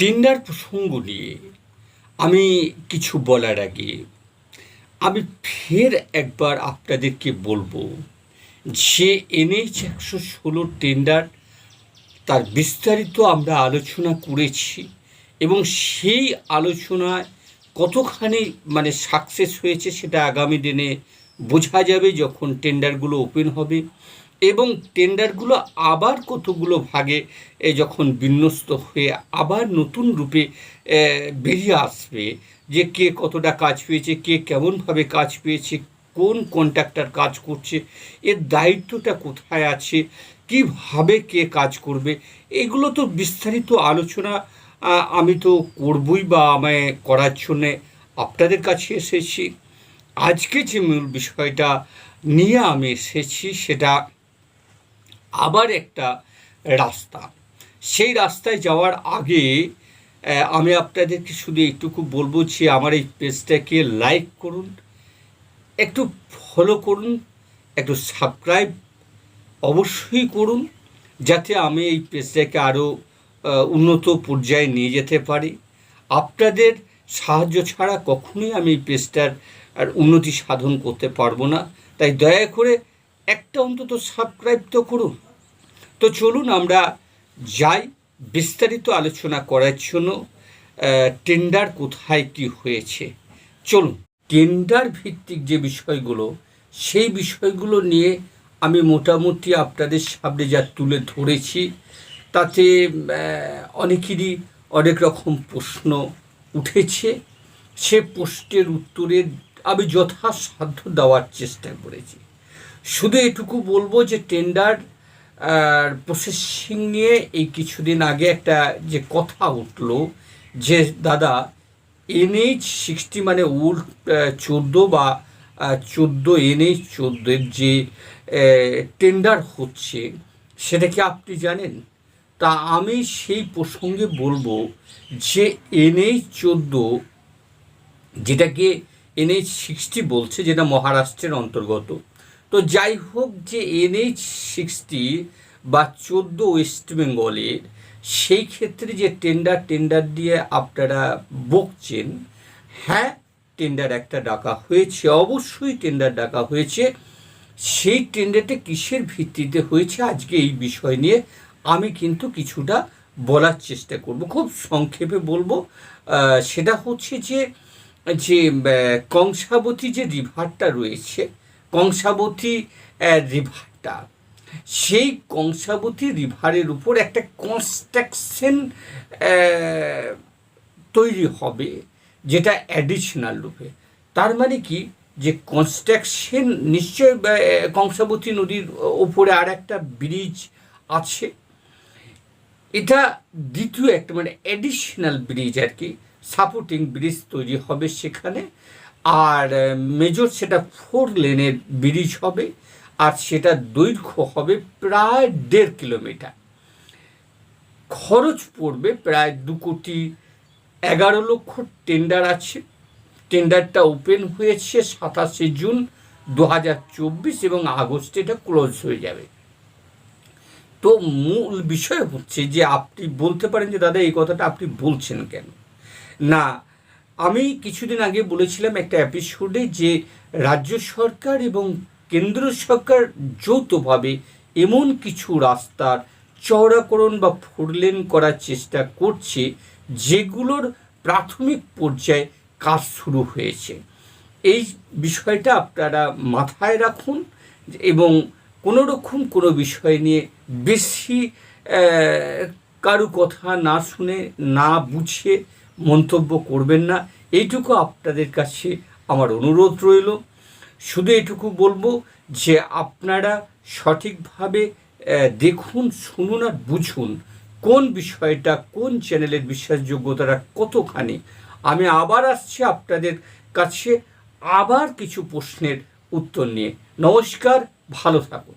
Tender প্রসঙ্গ নিয়ে আমি কিছু বলার আগে আমি ফের একবার আপনাদেরকে বলব যে এনএইচ একশো ষোলো টেন্ডার তার বিস্তারিত আমরা আলোচনা করেছি এবং সেই আলোচনায় কতখানি মানে সাকসেস হয়েছে সেটা আগামী দিনে বোঝা যাবে যখন টেন্ডারগুলো ওপেন হবে। এবং টেন্ডারগুলো আবার কতগুলো ভাগে যখন বিন্যস্ত হয়ে আবার নতুন রূপে বেরিয়ে আসবে, যে কে কতটা কাজ পেয়েছে, কে কেমনভাবে কাজ পেয়েছে, কোন কন্ট্রাক্টর কাজ করছে, এর দায়িত্বটা কোথায় আছে, কীভাবে কে কাজ করবে, এগুলো তো বিস্তারিত আলোচনা আমি তো করবই বা আমায় করার জন্যে আপনাদের কাছে এসেছি। আজকে যে মূল বিষয়টা নিয়ে আমি এসেছি সেটা আবার একটা রাস্তা। সেই রাস্তায় যাওয়ার আগে আমি আপনাদেরকে শুধু এইটুকু বলব যে আমার এই পেজটাকে লাইক করুন, একটু ফলো করুন, একটু সাবস্ক্রাইব অবশ্যই করুন, যাতে আমি এই পেজটাকে আরও উন্নত পর্যায়ে নিয়ে যেতে পারি। আপনাদের সাহায্য ছাড়া কখনোই আমি এই পেজটার আর উন্নতি সাধন করতে পারব না। তাই দয়া করে একটা অন্তত সাবস্ক্রাইব তো করুন। তো চলুন আমরা যাই। বিস্তারিত আলোচনা করার জন্য টেন্ডার কোথায়, কি হয়েছে? চলুন। টেন্ডার ভিত্তিক যে বিষয়গুলো, সেই বিষয়গুলো নিয়ে আমি মোটামুটি আপনাদের সামনে যা তুলে ধরেছি, তাতে অনেকেরই অনেক রকম প্রশ্ন উঠেছে। সে প্রশ্নের উত্তরে আমি যথাসাধ্য দেওয়ার চেষ্টা করেছি। শুধু এটুকু বলব যে টেন্ডার প্রসেসিং নিয়ে এই কিছুদিন আগে একটা যে কথা উঠল, যে দাদা এনএইচ সিক্সটি মানে ওল্ড চোদ্দ বা চোদ্দ এনএইচ চোদ্দোর যে টেন্ডার হচ্ছে, সেটা কি আপনি জানেন? তা আমি সেই প্রসঙ্গে বলব যে এনএইচ চোদ্দ, যেটাকে এনএইচ সিক্সটি বলছে, যেটা মহারাষ্ট্রের অন্তর্গত তো যাই হোক যে এনএইচ সিক্সটি বা চোদ্দ ওয়েস্ট বেঙ্গলের, সেই ক্ষেত্রে যে টেন্ডার টেন্ডার দিয়ে আপনারা বকছেন হ্যাঁ টেন্ডার একটা ডাকা হয়েছে, অবশ্যই টেন্ডার ডাকা হয়েছে। সেই টেন্ডারটা কিসের ভিত্তিতে হয়েছে আজকে এই বিষয় নিয়ে আমি কিন্তু কিছুটা বলার চেষ্টা করব, খুব সংক্ষেপে বলব। সেটা হচ্ছে যে যে কংসাবতী যে রিভারটা রয়েছে কংসাবতী রিভারটা। সেই কংসাবতী রিভারের উপর একটা কনস্ট্রাকশন তৈরি হবে, যেটা অ্যাডিশনাল রূপে। তার মানে কি? যে কনস্ট্রাকশন নিশ্চয় কংসাবতী নদীর ওপরে আর একটা ব্রিজ আছে। এটা দ্বিতীয় একটা মানে অ্যাডিশনাল ব্রিজ আর কি সাপোর্টিং ব্রিজ তৈরি হবে সেখানে। আর মেজর সেটা ফোর লেনের ব্রিজ হবে আর সেটা দৈর্ঘ্য হবে প্রায় দেড় কিলোমিটার। খরচ পড়বে প্রায় দু কোটি এগারো লক্ষ টেন্ডার আছে। টেন্ডারটা ওপেন হয়েছে সাতাশে জুন দু হাজার চব্বিশ এবং আগস্টে এটা ক্লোজ হয়ে যাবে। তো মূল বিষয় হচ্ছে যে আপনি বলতে পারেন যে, দাদা, এই কথাটা আপনি বলছেন কেন? না আমি কিছুদিন আগে বলেছিলাম একটা এপিসোডে যে রাজ্য সরকার এবং কেন্দ্র সরকার যৌথভাবে এমন কিছু রাস্তার চওড়াকরণ বা ফোরলেন করার চেষ্টা করছে, যেগুলোর প্রাথমিক পর্যায়ে কাজ শুরু হয়েছে। এই বিষয়টা আপনারা মাথায় রাখুন এবং কোনো রকম কোনো বিষয় নিয়ে বেশি কারু কথা না শুনে, না বুঝে মন্তব্য করবেন না। এইটুকু আপনাদের কাছে আমার অনুরোধ রইল। শুধু এটুকু বলব যে আপনারা সঠিকভাবে দেখুন, শুনুন আর বুঝুন কোন বিষয়টা, কোন চ্যানেলের বিশ্বাসযোগ্যতাটা কতখানি। আমি আবার আসছি আপনাদের কাছে আবার কিছু প্রশ্নের উত্তর নিয়ে। নমস্কার, ভালো থাকুন।